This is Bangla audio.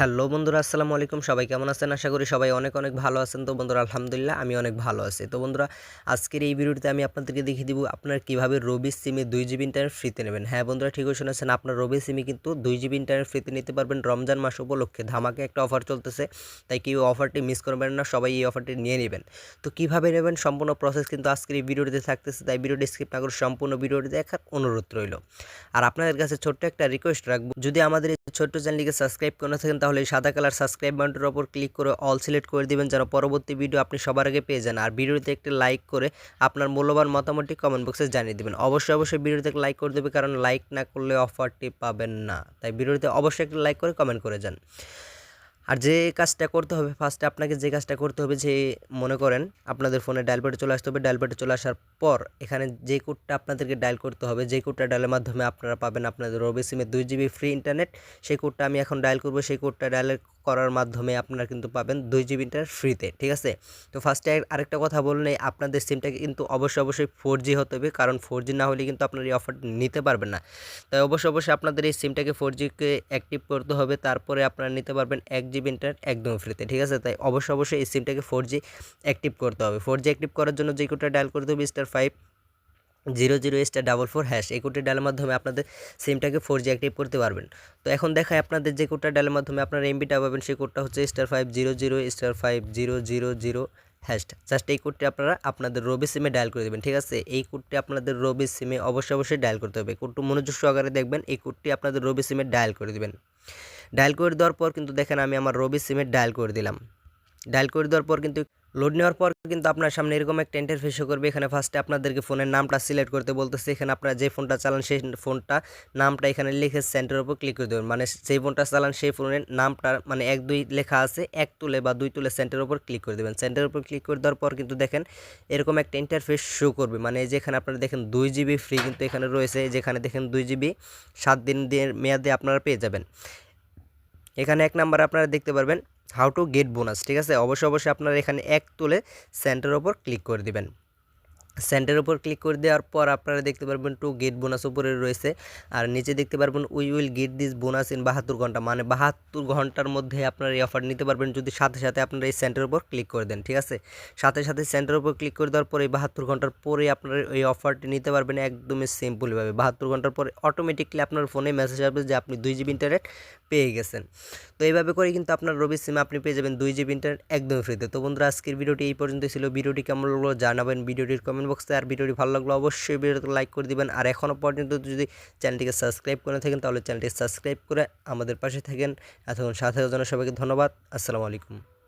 হ্যালো বন্ধুরা, আসসালামু আলাইকুম। সবাই কেমন আছেন? আশা করি সবাই অনেক অনেক ভালো আছেন। তো বন্ধুরা, আলহামদুলিল্লাহ, আমি অনেক ভালো আছি। তো বন্ধুরা, আজকের এই ভিডিওটিতে আমি আপনাদেরকে দেখিয়ে দিব আপনার কীভাবে রবি সিমে দুই জিবি ইন্টারনেট ফ্রিতে নেবেন। হ্যাঁ বন্ধুরা, ঠিকই শুনেছেন, আপনার রবি সিমে কিন্তু দুই জিবি ইন্টারনেট ফ্রিতে নিতে পারবেন রমজান মাস উপলক্ষে। ধামাকে একটা অফার চলতেছে, তাই কেউ অফারটি মিস করবেন না, সবাই এই অফারটি নিয়ে নেবেন। তো কীভাবে নেবেন? সম্পূর্ণ প্রসেস কিন্তু আজকের এই ভিডিওটিতে থাকতেছে, তাই ভিডিওটি স্কিপ না করে সম্পূর্ণ ভিডিওটি দেখার অনুরোধ রইল। আর আপনাদের কাছে ছোট্ট একটা রিকোয়েস্ট রাখব, যদি আমাদের ছোট্ট চ্যানেলটিকে সাবস্ক্রাইব করে থাকেন এই সাদা কালার সাবস্ক্রাইব বাটনের ওপর ক্লিক করে অল সিলেক্ট করে দিবেন যেন পরবর্তী ভিডিও আপনি সবার আগে পেয়ে যান। আর ভিডিওতে একটি লাইক করে আপনার মূল্যবান মতামতটি কমেন্ট বক্সে জানিয়ে দেবেন। অবশ্যই অবশ্যই ভিডিওতে লাইক করে দেবে, কারণ লাইক না করলে অফারটি পাবেন না। তাই ভিডিওতে অবশ্যই একটি লাইক করে কমেন্ট করে যান। আর যে কাজটা করতে হবে ফার্স্টে আপনাকে যে কাজটা করতে হবে, যে মনে করেন আপনাদের ফোনে ডায়াল প্যাডে চলে আসতে হবে ডায়াল প্যাডে চলে আসার পর এখানে যে কোডটা আপনাদেরকে ডায়াল করতে হবে, যে কোডটা ডায়ালের মাধ্যমে আপনারা পাবেন আপনাদের রবি সিমে দুই জিবি ফ্রি ইন্টারনেট সেই কোডটা আমি এখন ডায়াল করব, সেই কোডটা ডায়াল করার মাধ্যমে আপনারা কিন্তু পাবেন দুই জিবি ইন্টারনেট ফ্রিতে ঠিক আছে? তো ফার্স্টে আরেকটা কথা বললে, আপনাদের সিমটাকে কিন্তু অবশ্যই অবশ্যই ফোর জি হতে হবে, কারণ ফোর জি না হলে কিন্তু আপনার এই অফার নিতে পারবেন না। তাই অবশ্যই অবশ্যই আপনাদের এই সিমটাকে ফোর জিকে অ্যাক্টিভ করতে হবে, তারপরে আপনারা নিতে পারবেন এক জিবি ইন্টারনেট একদম ফ্রিতে ঠিক আছে? তাই অবশ্যই অবশ্যই এই সিমটাকে ফোর জি অ্যাক্টিভ করতে হবে। ফোর জি অ্যাক্টিভ করার জন্য যে কোডটা ডায়াল করতে হবে star five zero zero star double four hash এই কোডটি ডালের মাধ্যমে আপনাদের সিমটাকে ফোর জি অ্যাক্টিভ করতে পারবেন। তো এখন দেখায় আপনাদের যে কোডটা ডালের মাধ্যমে আপনারা এমবিটা পাবেন, সেই কোডটা হচ্ছে star five zero zero star five zero zero zero hash just এই কোডটি আপনারা আপনাদের রবি সিমে ডায়াল করে দেবেন, ঠিক আছে? এই কোডটি আপনাদের রবি সিমে অবশ্যই অবশ্যই ডায়াল করতে হবে। কোডটি মনোযোগ সহকারে দেখবেন, এই কোডটি আপনাদের রবি সিমে ডায়াল করে দেবেন। ডায়াল করে দেওয়ার পর কিন্তু দেখেন আমি আমার রবি সিমে ডায়াল করে দিলাম। ডায়াল করে দেওয়ার পর কিন্তু লোড নেওয়ার পর কিন্তু আপনার সামনে এরকম একটা ইন্টারফেস করবে। এখানে ফার্স্টে আপনাদেরকে ফোনের নামটা সিলেক্ট করতে বলতেছে। এখানে আপনারা যে ফোনটা চালান, সেই ফোনটা নামটা এখানে লিখে সেন্টারের উপর ক্লিক করে দেবেন। মানে সেই ফোনটা চালান, সেই ফোনের নামটা মানে এক, দুই লেখা আছে, এক তুলে বা দুই তুলে সেন্টারের উপর ক্লিক করে দেবেন। সেন্টারের উপর ক্লিক করে দেওয়ার পর কিন্তু দেখেন এরকম একটা ইন্টারফেস শো করবে। মানে যেখানে আপনারা দেখেন দুই জিবি ফ্রি কিন্তু এখানে রয়েছে, যেখানে দেখেন দুই জিবি সাত দিন মেয়াদে আপনারা পেয়ে যাবেন। এখানে এক নাম্বার আপনারা দেখতে পারবেন। হাউ টু গেট বোনাস, ঠিক আছে? অবশ্যই অবশ্যই আপনারা এখানে এক তুলে সেন্টারের ওপর ক্লিক করে দিবেন। সেন্টারের উপর ক্লিক করে দেওয়ার পর আপনারা দেখতে পারবেন টু গেট বোনাস উপরে রয়েছে। আর নিচে দেখতে পারবেন we will get this bonus in বাহাত্তর ঘণ্টা। মানে বাহাত্তর ঘণ্টার মধ্যে আপনারা এই অফার নিতে পারবেন যদি সাথে সাথে আপনারা এই সেন্টারের উপর ক্লিক করে দেন, ঠিক আছে? সাথে সাথে সেন্টারের উপর ক্লিক করে দেওয়ার পরে এই বাহাত্তর ঘণ্টার পরে আপনারা এই অফারটি নিতে পারবেন একদমই সিম্পলভাবে বাহাত্তর ঘণ্টার পরে অটোমেটিকলি আপনার ফোনে মেসেজ আসবে যে আপনি দুই জিবি ইন্টারনেট পেয়ে গেছেন। তো এইভাবে করে কিন্তু আপনার রবি সিমে আপনি পেয়ে যাবেন দুই জিবি ইন্টারনেট একদম ফ্রিতে তো। বন্ধুরা, আজকের ভিডিওটি এই পর্যন্ত ছিল। ভিডিওটি কেমন লাগল জানাবেন। ভিডিওটির কমেন্ট বক্সে আর ভিডিওটি ভালো লাগল অবশ্যই ভিডিওতে লাইক করে দিবেন। আর এখনও পর্যন্ত যদি চ্যানেলটিকে সাবস্ক্রাইব করে থাকেন, তাহলে চ্যানেলটি সাবস্ক্রাইব করে আমাদের পাশে থাকেন। এতক্ষণ সাথে জন্য সবাইকে ধন্যবাদ। আসসালামু আলাইকুম।